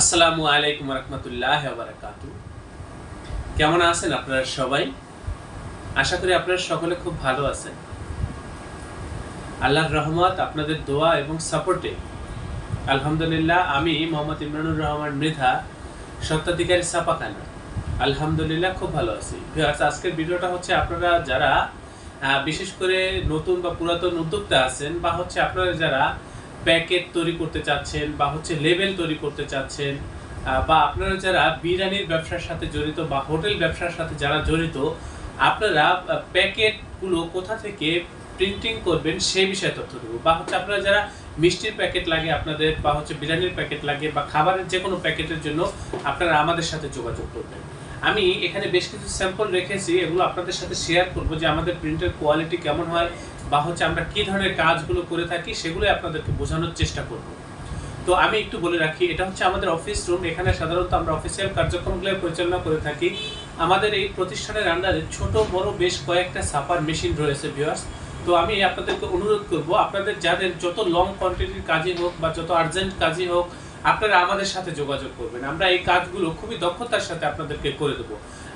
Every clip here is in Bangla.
আসসালামু আলাইকুম রহমতুল্লাহ বারাকাতু। কেমন আছেন আপনারা সবাই? আশা করি আপনারা সকলে খুব ভালো আছেন। আল্লাহর রহমত, আপনাদের দোয়া এবং সাপোর্টে। আলহামদুলিল্লাহ, আমি মোহাম্মদ ইমরানুর রহমান মৃধা সত্যাধিকারী ছাপাখানা। আলহামদুলিল্লাহ, খুব ভালো আছি। আজকের ভিডিওটা হচ্ছে আপনারা যারা বিশেষ করে নতুন বা পুরাতন উদ্যোক্তা আছেন বা হচ্ছে আপনারা যারা প্যাকেট তৈরি করতে চাচ্ছেন বা হচ্ছে লেবেল তৈরি করতে চাচ্ছেন বা আপনারা যারা বিরিয়ানির ব্যবসার সাথে জড়িত বা হোটেল ব্যবসার সাথে যারা জড়িত, আপনারা প্যাকেটগুলো কোথা থেকে প্রিন্টিং করবেন সেই বিষয়ে তথ্য দেবো। বা হচ্ছে আপনারা যারা মিষ্টির প্যাকেট লাগে আপনাদের বা হচ্ছে বিরিয়ানির প্যাকেট লাগে বা খাবারের যে কোনো প্যাকেটের জন্য আপনারা আমাদের সাথে যোগাযোগ করবেন। আমি এখানে বেশ কিছু স্যাম্পল রেখেছি, এগুলো আপনাদের সাথে শেয়ার করব যে আমাদের প্রিন্টের কোয়ালিটি কেমন হয় বা হচ্ছে আমরা কি ধরনের কাজগুলো করে থাকি সেগুলো আপনাদেরকে বোঝানোর চেষ্টা করব। তো আমি একটু বলে রাখি, এটা হচ্ছে আমাদের অফিস রুম, এখানে সাধারণত আমরা অফিসিয়াল কার্যক্রমগুলো পরিচালনা করে থাকি। আমাদের এই প্রতিষ্ঠানের আন্ডারে ছোট, বড় বেশ কয়েকটা সাপার মেশিন রয়েছে ভিউয়ার্স তো আমি আপনাদেরকে অনুরোধ করব, আপনাদের যাদের যত লং কোয়ান্টিটির কাজই হোক বা যত আর্জেন্ট কাজই হোক, আপনারা আমাদের সাথে যোগাযোগ করবেন। আমরা এই কাজগুলো খুবই দক্ষতার সাথে আপনাদেরকে করে দেবো।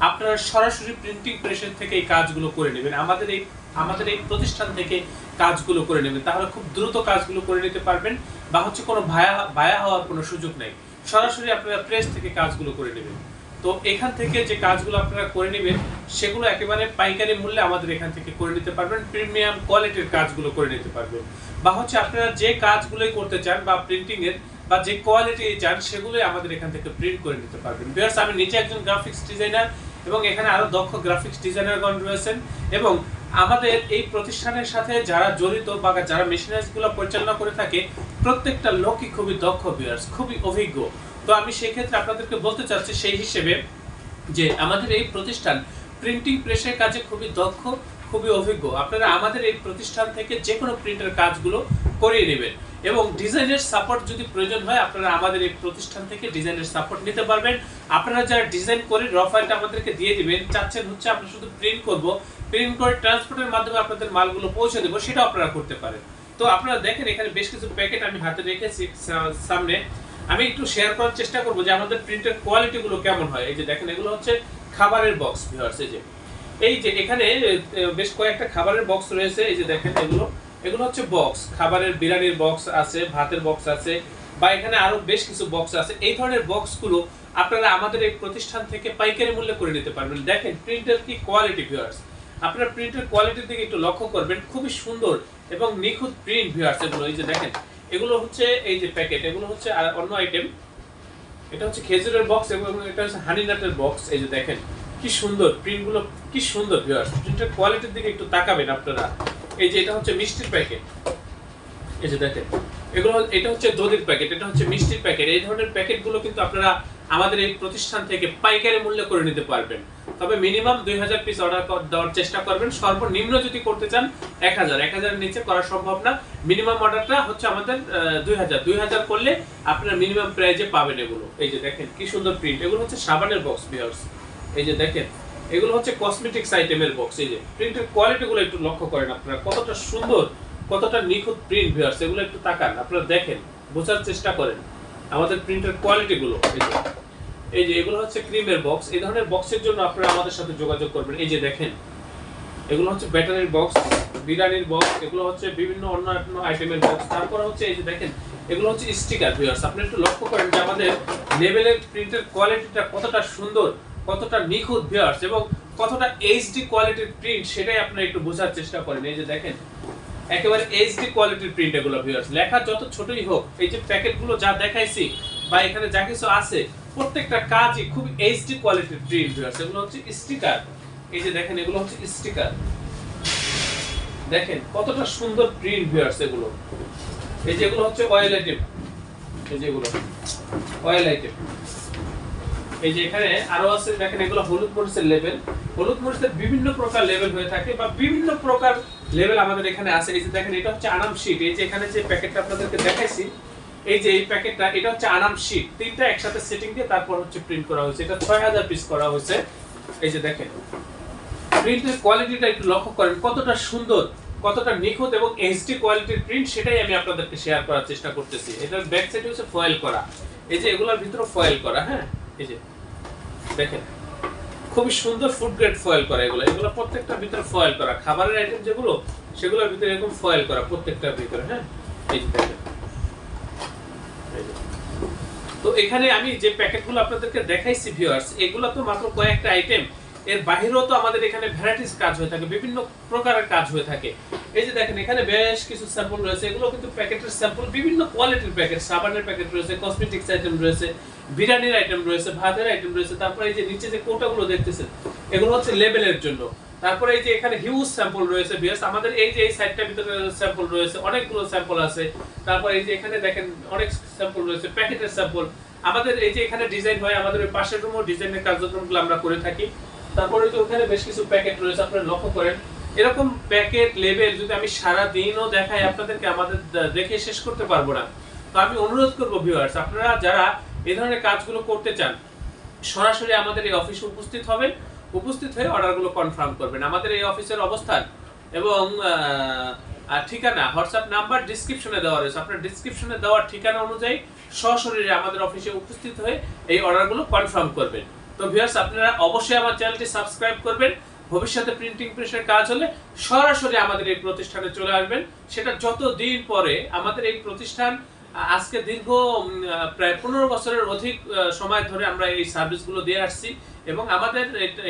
আপনারা সরাসরি প্রিন্টিং প্রেসের থেকে এই কাজগুলো করে নেবেন। আমাদের এই আমাদের এই প্রতিষ্ঠান থেকে কাজগুলো করে নেবেন। তাহলে খুব দ্রুত কাজগুলো করে নিতে পারবেন বা হচ্ছে কোনো ভায়া ভায়া হওয়ার কোনো সুযোগ নেই। সরাসরি আপনারা প্রেস থেকে কাজগুলো করে নেবেন। তো এখান থেকে যে কাজগুলো আপনারা করে নেবেন, সেগুলো একেবারে পাইকারি মূল্যে আমাদের এখান থেকে করে নিতে পারবেন, প্রিমিয়াম কোয়ালিটির কাজগুলো করে নিতে পারবেন। বা হচ্ছে আপনারা যে কাজগুলোই করতে চান বা প্রিন্টিং এর বা যে কোয়ালিটি চান, সেগুলোই আমাদের এখান থেকে প্রিন্ট করে নিতে পারবেন। বিয়ার্স আমি নিজে একজন গ্রাফিক্স ডিজাইনার এবং এখানে আরও দক্ষ গ্রাফিক্স ডিজাইনারগণ রয়েছেন এবং আমাদের এই প্রতিষ্ঠানের সাথে যারা জড়িত বা যারা মেশিনারিজগুলো পরিচালনা করে থাকে, প্রত্যেকটা লোকই খুবই দক্ষ বিয়ার্স খুবই অভিজ্ঞ। তো আমি সেই ক্ষেত্রে আপনাদেরকে বলতে চাচ্ছি সেই হিসেবে যে আমাদের এই প্রতিষ্ঠান প্রিন্টিং প্রেসের কাজে খুবই দক্ষ খুবই অভিজ্ঞ। আপনারা আমাদের এই প্রতিষ্ঠান থেকে যে কোনো প্রিন্টের কাজগুলো করিয়ে নেবেন। এবং ডিজাইনের সাপোর্ট যদি প্রয়োজন হয়, আপনারা আমাদের এই প্রতিষ্ঠান থেকে ডিজাইনের সাপোর্ট নিতে পারবেন। আপনারা যারা ডিজাইন করে র ফাইলটা আমাদেরকে দিয়ে দিবেন, চাচ্ছেন হচ্ছে আমরা শুধু প্রিন্ট করব। প্রিন্ট করে ট্রান্সপোর্টের মাধ্যমে আপনাদের মালগুলো পৌঁছে দেবো, সেটাও আপনারা করতে পারেন। তো আপনারা দেখেন, এখানে বেশ কিছু প্যাকেট আমি হাতে রেখেছি সামনে। আমি একটু শেয়ার করার চেষ্টা করব যে আমাদের প্রিন্টের কোয়ালিটিগুলো কেমন হয়। এই যে দেখেন, এগুলো হচ্ছে খাবারের বক্স ভিউয়ার্স এই যে। এই যে এখানে বেশ কয়েকটা খাবারের বক্স রয়েছে, এই যে দেখেন এগুলো। এগুলো হচ্ছে বক্স খাবারের বিরিয়ানির বক্স আছে, ভাতের বক্স আছে, বা এখানে আরও বেশ কিছু বক্স আছে। এই ধরনের বক্সগুলো আপনারা আমাদের এই প্রতিষ্ঠান থেকে পাইকারি মূল্যে করে নিতে পারবেন। দেখেন প্রিন্টের কি কোয়ালিটি ভিউয়ার্স আপনারা প্রিন্টের কোয়ালিটির দিকে একটু লক্ষ্য করবেন, খুবই সুন্দর এবং নিখুঁত প্রিন্ট ভিউয়ার্স এগুলো। এই যে দেখেন, এগুলো হচ্ছে, এই যে প্যাকেট এগুলো হচ্ছে অন্য আইটেম এটা হচ্ছে খেজুরের বক্স এবং এটা হচ্ছে হানি নাটের বক্স এই যে দেখেন। কি সুন্দর প্রিন্টগুলো কি সুন্দর ভিউয়ার্স প্রিন্টের কোয়ালিটির দিকে একটু তাকাবেন আপনারা। এই যে এটা হচ্ছে মিষ্টির প্যাকেট এই যে দেখেন, এগুলো এটা হচ্ছে দধির প্যাকেট এটা হচ্ছে মিষ্টির প্যাকেট এই ধরনের প্যাকেটগুলো কিন্তু আপনারা আমাদের এই প্রতিষ্ঠান থেকে পাইকারি মূল্যে করে নিতে পারবেন। তবে মিনিমাম দুই হাজার পিস অর্ডার দেওয়ার চেষ্টা করবেন। সর্বনিম্ন যদি করতে চান, এক হাজার। এক হাজারের নিচে করা সম্ভব না। মিনিমাম অর্ডারটা হচ্ছে আমাদের দুই হাজার। দুই হাজার করলে আপনারা মিনিমাম প্রাইজে পাবেন এগুলো। এই যে দেখেন, কি সুন্দর প্রিন্ট এগুলো হচ্ছে সাবানের বক্স বিয়ার্স এই যে দেখেন, এগুলো হচ্ছে কসমেটিক্স আইটেমের বক্স এই যে। প্রিন্টের কোয়ালিটিগুলো একটু লক্ষ্য করেন আপনারা। কতটা সুন্দর, কতটা নিখুঁত প্রিন্ট ভিউয়ার্স এগুলো একটু তাকান, আপনারা দেখেন, বোঝার চেষ্টা করেন আমাদের প্রিন্টের কোয়ালিটিগুলো এই যে। এই যে, এগুলো হচ্ছে ক্রিমের বক্স এই ধরনের বক্সের জন্য আপনারা আমাদের সাথে যোগাযোগ করবেন। এই যে দেখেন, এগুলো হচ্ছে ব্যাটারির বক্স বিরিয়ানির বক্স এগুলো হচ্ছে বিভিন্ন অন্যান্য আইটেমের বক্স তারপর হচ্ছে এই যে দেখেন, এগুলো হচ্ছে স্টিকার ভিউয়ার্স আপনি একটু লক্ষ্য করেন যে আমাদের লেভেলের প্রিন্টের কোয়ালিটিটা কতটা সুন্দর কতটা নিখুঁত ভিউয়ার্স এবং কতটা এইচডি কোয়ালিটির প্রিন্ট সেটাই আপনি একটু বোঝার চেষ্টা করেন। এই যে দেখেন, একেবারে এইচডি কোয়ালিটির প্রিন্ট এগুলো ভিউয়ার্স লেখা যত ছোটই হোক, এই যে প্যাকেটগুলো যা দেখাইছি বা এখানে যা কিছু আছে, প্রত্যেকটা কাজই খুব এইচডি কোয়ালিটির প্রিন্ট ভিউয়ার্স এগুলো হচ্ছে স্টিকার এই যে দেখেন, এগুলো হচ্ছে স্টিকার দেখেন, কতটা সুন্দর প্রিন্ট ভিউয়ার্স এগুলো। এই যে এগুলো হচ্ছে অয়েল আইটেম এই যে এগুলো অয়েল আইটেম এই যে এখানে আরও আছে, দেখেন এগুলো হলুদ মরিচের লেভেল হলুদ মরিচের বিভিন্ন প্রকার লেভেল হয়ে থাকে বা বিভিন্ন প্রকার লেভেল আমাদের এখানে আছে। এই যে দেখেন, এটা হচ্ছে আনাম শীট এই যে এখানে যে প্যাকেটটা আপনাদেরকে দেখাইছি, এই যে এই প্যাকেটটা, এটা হচ্ছে আনাম শীট তিনটা একসাথে সেটিং দিয়ে তারপর হচ্ছে প্রিন্ট করা হয়েছে। এটা ছয় হাজার পিস করা হয়েছে। এই যে দেখেন প্রিন্টের কোয়ালিটিটা একটু লক্ষ্য করেন, কতটা সুন্দর, কতটা নিখুঁত এবং এইচডি কোয়ালিটির প্রিন্ট সেটাই আমি আপনাদেরকে শেয়ার করার চেষ্টা করতেছি। এটার ব্যাক সাইডে হচ্ছে ফয়েল করা। এই যে এগুলোর ভিতরে ফয়েল করা হ্যাঁ? দেখেন, খুবই সুন্দর ফুড গ্রেড ফয়েল করা এগুলো। এগুলো প্রত্যেকটা ভিতরে ফয়েল করা। খাবারের আইটেম যেগুলো, সেগুলোর ভিতরে এরকম ফয়েল করা প্রত্যেকটার ভিতরে হ্যাঁ? এই যে তো এখানে আমি যে প্যাকেটগুলো আপনাদেরকে দেখাইছি ভিউয়ার্স এগুলো তো মাত্র কয়েকটা আইটেম এর বাহিরেও তো আমাদের এখানে ভ্যারাইটিস কাজ হয়ে থাকে, বিভিন্ন প্রকারের কাজ হয়ে থাকে। এই যে দেখেন, এখানে বেশ কিছু স্যাম্পল রয়েছে। এগুলো কিন্তু প্যাকেটের স্যাম্পল বিভিন্ন কোয়ালিটির প্যাকেট, সাবানের প্যাকেট রয়েছে কসমেটিক্স আইটেম রয়েছে, বিরিয়ানির আইটেম রয়েছে, ভাতের আইটেম রয়েছে, তারপরে এই যে নিচে যে কোটাগুলো দেখতেছেন, এগুলো হচ্ছে লেবেলের জন্য। তারপরে এই যে এখানে হিউজ স্যাম্পল রয়েছে বিয়াস আমাদের এই যে এই সাইডটার ভিতরে স্যাম্পল রয়েছে, অনেকগুলো স্যাম্পল আছে। তারপর এই যে এখানে দেখেন, অনেক স্যাম্পল রয়েছে, প্যাকেটের স্যাম্পল আমাদের এই যে এখানে ডিজাইন হয়, আমাদের ওই পাশের রুমও ডিজাইনের কার্যক্রমগুলো আমরা করে থাকি। তারপরে যে ওখানে বেশ কিছু প্যাকেট রয়েছে, আপনারা লক্ষ্য করেন। এরকম প্যাকেট লেবেল যদি আমি সারা দিনও দেখাই, আপনাদেরকে আমাদের দেখে শেষ করতে পারব না। তো আমি অনুরোধ করব ভিউয়ার্স আপনারা যারা এই ধরনের কাজগুলো করতে চান, সরাসরি আমাদের এই অফিসে উপস্থিত হবেন। উপস্থিত হয়ে অর্ডারগুলো কনফার্ম করবেন। আমাদের এই অফিসের অবস্থান এবং ঠিকানা হোয়াটসঅ্যাপ নাম্বার ডিসক্রিপশনে দেওয়া রয়েছে। আপনার ডিসক্রিপশনে দেওয়ার ঠিকানা অনুযায়ী সশরীরে আমাদের অফিসে উপস্থিত হয়ে এই অর্ডারগুলো কনফার্ম করবেন। তো ভিউয়ার্স আপনারা অবশ্যই আমার চ্যানেলটি সাবস্ক্রাইব করবেন। ভবিষ্যতে প্রিন্টিং প্রেসের কাজ হলে সরাসরি আমাদের এই প্রতিষ্ঠানে চলে আসবেন। সেটা যত দিন পরে আমাদের এই প্রতিষ্ঠান, আজকে দীর্ঘ প্রায় পনেরো বছরের অধিক সময় ধরে আমরা এই সার্ভিসগুলো দিয়ে আসছি এবং আমাদের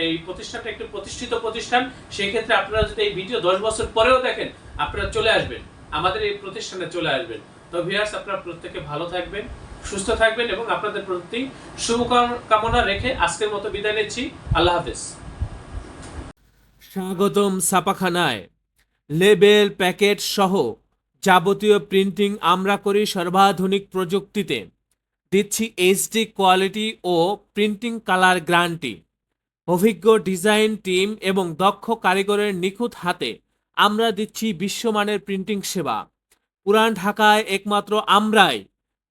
এই প্রতিষ্ঠানটা একটি প্রতিষ্ঠিত প্রতিষ্ঠান। সেই ক্ষেত্রে আপনারা যদি এই ভিডিও দশ বছর পরেও দেখেন, আপনারা চলে আসবেন। আমাদের এই প্রতিষ্ঠানে চলে আসবেন। তো ভিউয়ার্স আপনারা প্রত্যেকে ভালো থাকবেন। সুস্থ থাকবেন এবং আপনাদের প্রতি শুভকামনা রেখে আজকের মতো বিদায় নিচ্ছি। আল্লাহ হাফেজ। স্বাগতম ছাপাখানায়। লেবেল প্যাকেট সহ যাবতীয় প্রিন্টিং আমরা করি সর্বাধুনিক প্রযুক্তিতে। দিচ্ছি এইচডি কোয়ালিটি ও প্রিন্টিং কালার গ্যারান্টি অভিজ্ঞ ডিজাইন টিম এবং দক্ষ কারিগরের নিখুঁত হাতে আমরা দিচ্ছি বিশ্বমানের প্রিন্টিং সেবা। পুরান ঢাকায় একমাত্র আমরাই